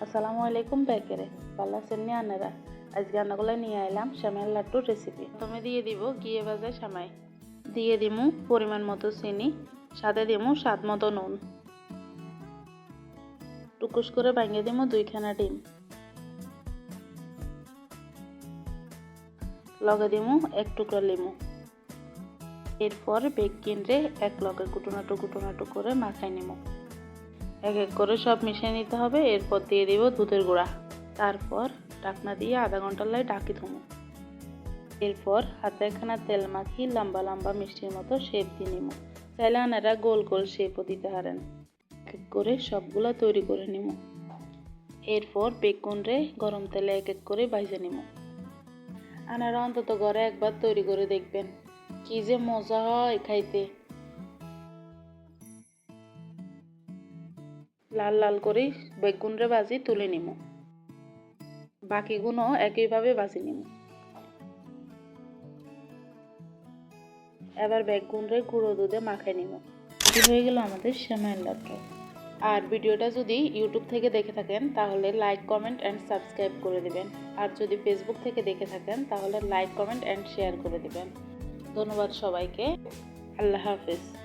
আসসালামু আলাইকুম প্যাকেরে ভালো আছেন নি আনারা আজকে রান্নাগুলো নিয়ে এলাম শ্যামাইয়ের লাড্ডুর রেসিপি প্রথমে দিয়ে দিব গিয়ে ভাজা শ্যামাই দিয়ে দিমু পরিমাণ মতো চিনি সাথে দিমু স্বাদ মতো নুন টুকুস করে ভাঙিয়ে দিমু দুইখানা ডিম লগে দিমু এক টুকরা লেমু এরপর বেকিং রে এক লগে কুটুনাটু কুটুনাটু করে মাখাই নিমু এক এক করে সব মিশিয়ে নিতে হবে, এরপর দিয়ে দিব দুধের গুঁড়া। তারপর ঢাকনা দিয়ে আধা ঘণ্টার লাই ঢাকি থুমু এরপর হাতে একখানা তেল মাখি লম্বা লম্বা মিষ্টির মতো শেপ দিয়ে নিমু চাইলে আনারা গোল গোল শেপও দিতে পারেন। এক এক করে সবগুলো তৈরি করে নিমু এরপর বেগুন রে গরম তেলে এক এক করে ভাজে নিমু আনারা অন্তত ঘরে একবার তৈরি করে দেখবেন। কি যে মজা হয় খাইতে। লাল লাল করে বেগুনরে ভাজি তুলে নিব বাকিগুলো একইভাবে ভাজি নিব এবার বেগুনরে গুঁড়ো দুধে মাখাই নিব হয়ে গেল আমাদের শ্যামাইয়ের লাড্ডু আর ভিডিওটা যদি ইউটিউব থেকে দেখে থাকেন, তাহলে লাইক, কমেন্ট অ্যান্ড সাবস্ক্রাইব করে দিবেন। আর যদি ফেসবুক থেকে দেখে থাকেন, তাহলে লাইক, কমেন্ট অ্যান্ড শেয়ার করে দিবেন। ধন্যবাদ সবাইকে। আল্লাহ হাফিজ।